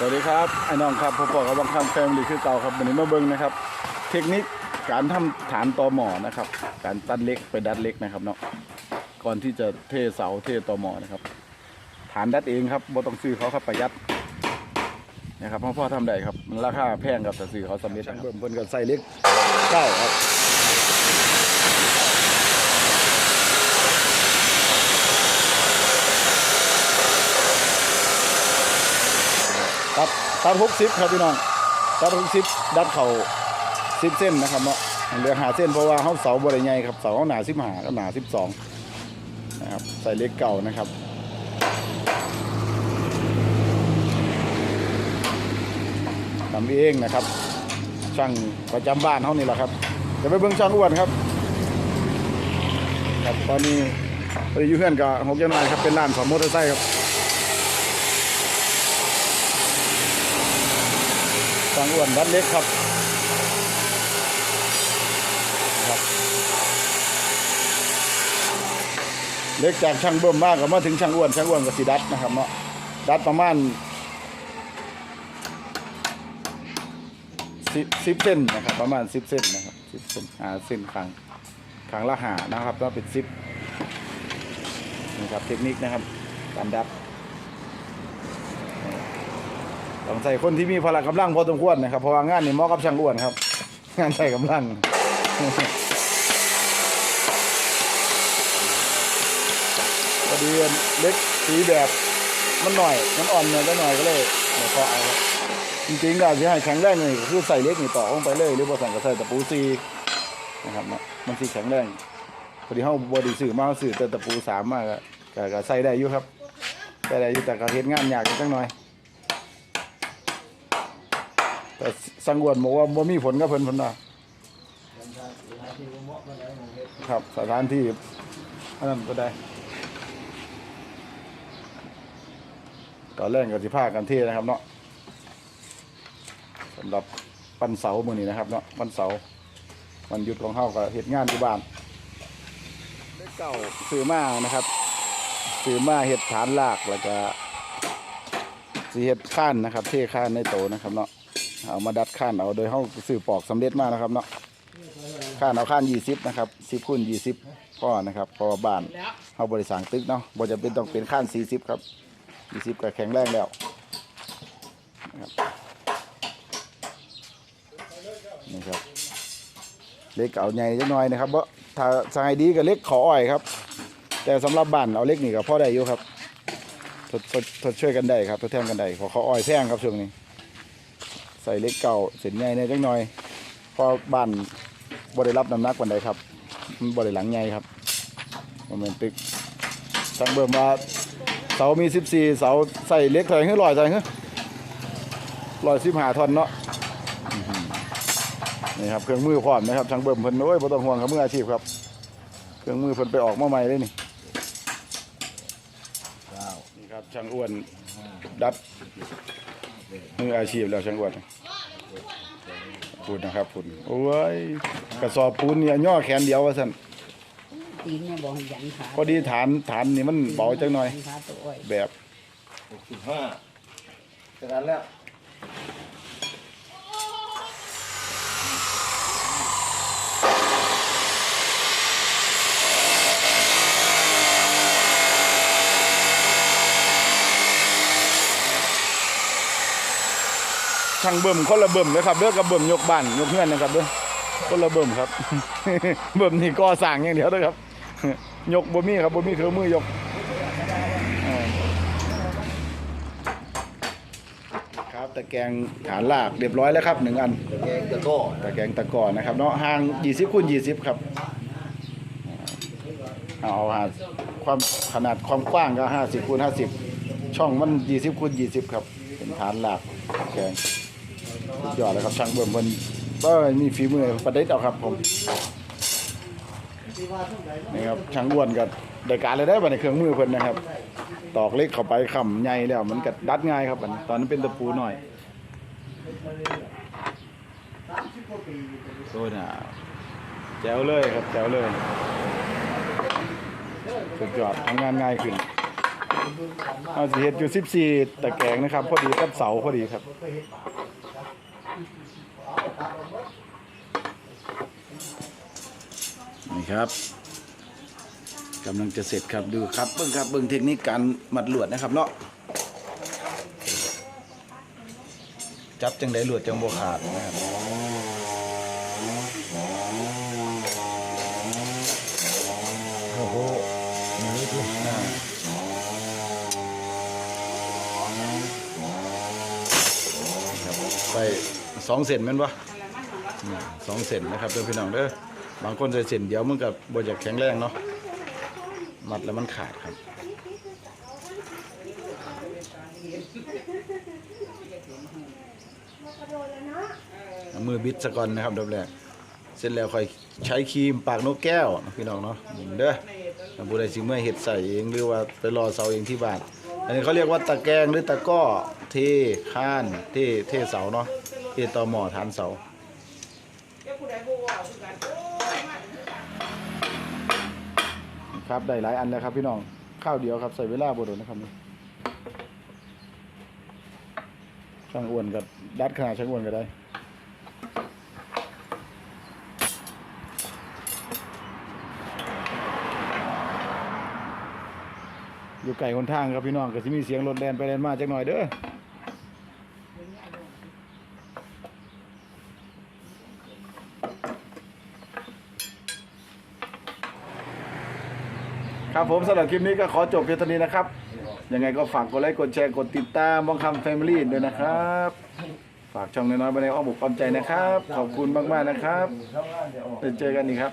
สวัสดีครับไอ้น้องครับผมบอกกับบางคำแฟมิลี่คือเก่าครับวันนี้มาเบิ้งนะครับ เทคนิคการทำฐานตอหมอนะครับ การตัดเล็กไปดัดเล็กนะครับเนาะก่อนที่จะเทเสาเทตอหมอนะครับ ฐานดัดเองครับบ่ต้องซื้อเขาครับประหยัดนะครับพ่อพ่อทำได้ครับมันราคาแพงครับแต่ซื้อเขาสำเร็จนครับเบิ่มเพิ่นก็ใส่เล็กเก้าครับ ตัดหกสิบครับพี่น้องตัดหกสิบดัดเข่าสิบเส้นนะครับเนาะเหลือหาเส้นเพราะว่าเขาเสาบริใหญ่ครับเสาเขาหนาสิบหาก็หนาสิบสองนะครับใส่เล็กเก่านะครับทำเองนะครับ ช่างประจำบ้านเขานี่แหละครับจะไปเบิ่งช่างอ้วนครับครับตอนนี้ไปอยู่เพื่อนกับหกเจ้านายครับเป็นร้านสอนมอเตอร์ไซค์ครับางอ้วนรัดเล็กครับครับเล็กจากช่างเบิ่มมากกับมาถึงช่างอ้วนช่างอ้วนกับสีดัดนะครับเนาะดัดประมาณสิบสิบเส้นนะครับ ประมาณสิบเส้นนะครับสิบเส้นหาเส้นครั้งครั้งละหานะครับแล้วเป็นสิบนี่ครับเทคนิคนะครับการดับ ต้องใส่คนที่มีพละกำลังพอสมควรนะครับเพราะว่างานนี่เหมาะกับช่างอ้วนครับ งานใส่กำลังพอดีเล็กสีแบบมันหน่อยมันอ่อนหน่อยก็หน่อยก็เลยมาเคาะเอาครับจริงๆก็ที่ให้แข็งแรงเลยคือใส่เล็กนี่ต่อลงไปเลยหรือบ่สั่งก็ใส่ตะปูซีนะครับเนาะมันสีแข็งแรงพอดีเฮาบ่ได้ซื้อมาเฮาซื้อแต่ตะปูสามมากก็ใส่ได้อยู่ครับใส่ได้อยู่แต่ก็เฮ็ดงานยากจังหน่อย แต่สังวนบอกว่าบ่มีผลกับเพิ่นเพิ่นว่าครับสถานที่อันนั้นก็ได้ตอนแรกก็สิพากันเทนะครับเนาะสำหรับวันเสาร์มื้อนี้นะครับเนาะวันเสาร์วันหยุดของเฮาก็เฮ็ดงานที่บ้านเลขเก่าซื้อมานะครับซื้อมาเฮ็ดฐานรากแล้วก็สิเฮ็ดข้านนะครับ เทข้านในโตนะครับเนาะ เอามาดัดข้านเอาโดยเฮาซื้อปอกสำเร็จมากนะครับเนาะข้านเอาข้าน20นะครับ10คูณ20พ่อนะครับพอบ้านเฮาบริสร้างตึกเนาะบ่จะเป็นต้องเป็นข้าน40ครับ20ก็แข็งแรงแล้วนี่ครับเล็กเอาใหญ่จังหน่อยนะครับเพราะถ้าสายดีก็เล็กขออ้อยครับ แต่สำหรับบ้านเอาเล็กนี่ก็พอได้อยู่ครับทดทดทดช่วยกันได้ครับทดแทนกันได้เพอเขาอ้อยแพงครับช่วงนี้ ส่เล็กเก่าเส้นใหญ่ในจังหน่อยพอบ้านบ่ได้รับน้ำหนักวันใดครับบ่ได้หลังใหญ่ครับมันเป็นตึกสั่งเบิ่มว่าเสามี 14 เสาใส่เล็กเท่าไหร่คือยเท่าไหร่คือยสิบหาทอนเนาะนี่ครับเครื่องมือพร้อมนะครับช่างเบิ่มเพิ่นโอ้ยบ่ต้องห่วงครับมืออาชีพครับ เครื่องมือเพิ่นไปออกมาใหม่เลยนี่นี่ครับช่างอ้วนดัด มืออาชีพแล้วช่างอ้วนพูดนะครับพูดโอ้ยกระสอบปูนเนี่ยย่อแขนเดียวว่าซั่นตีนเนี่ยบอกให้ยันขาพอดีฐานฐานนี่มันเบาจังหน่อยยันขาตัวอ้อยแบบหกสิบห้าจากนั้นแล้วางเบิ่มคนละเบิ่มเลยครับเด้อกับเบิ่มยกบ้านยกเฮือนนะครับเด้อคนละเบิ่มครับ เบิ่มนี่ก่อสร้างอย่างเดียวเด้ครับ ยกบ่มีครับบ่มีเครื่องมือยกครับตะแกรงฐานลากเรียบร้อยแล้วครับหนึ่งอันแกงตะก้อตะแกรงตะกร้อนะครับเนาะห่าง20คูณ20ครับเอาหาความขนาดความกว้างก็50คูณ50 ช่องมัน 20คูณ20 ครับ เป็นฐานลากแกง สุดยอดเลยครับช่างเบิ่มเพิ่นก็มีฝีมือประดิษฐ์เอาครับผมนี่ครับช่างอ้วนก็ได้การเลยได้อบัดในเครื่องมือเพิ่นนะครับ ตอกเล็กเข้าไปคำใหญ่แล้วมันก็ดัดง่ายครับอันตอนนั้นเป็นตะปูหน่อยโซน่าแจ๋วเลยครับแจ๋วเลยสุดยอดทำงานง่ายขึ้นเอาสิเฮ็ดอยู่ 14 ตะแกรงนะครับ พอดีกับเสาพอดีครับ นี่ครับกำลังจะเสร็จครับดูครับเบิ้งครับเบิ้งเทคนิคการมัดหลวดนะครับเนาะจับจังไดหลวดจังบ่ขาดนะครับโอ้โหนี่ดูอ่าครับไป สองเซนแม่นปะอืมสองเซนนะครับเด้อพี่น้องเด้อบางคนใส่เซนเดียวมันกับบอยากแข็งแรงเนาะมัดแล้วมันขาดครับเอามือบิดซะก่อนนะครับดับแรกเสร็จแล้วค่อยใช้ครีมปากนกแก้วนะพี่น้องเนาะเด้อถ้าผู้ใดสิเมื่อเห็ดใส่เองหรือว่าไปรอเสาเองที่บ้านอันนี้เขาเรียกว่าตะแกรงหรือตะก้อเทข้านเทเทเสาเนาะ เทตอหมอฐานเสาครับได้หลายอันแล้วครับพี่น้องข้าวเดียวครับใส่เวลาบดนนะครับนี่ช่างอ้วนกับดัดขนาดช่างอ้วนก็ได้อยู่ไก่คนทางครับพี่น้องก็สิมีเสียงรถแล่นไปแล่นมาจักหน่อยเด้อ ครับผมสำหรับคลิปนี้ก็ขอจบเพียงเท่านี้นะครับ ยังไงก็ฝากกดไลค์กดแชร์กดติดตามบองคำแฟมิลี่ด้วยนะครับ ฝากช่องน้อยๆไปในอ้อมอกอ้อมใจนะครับ ขอบคุณมากๆนะครับเดี๋ยวเจอกันอีกครับ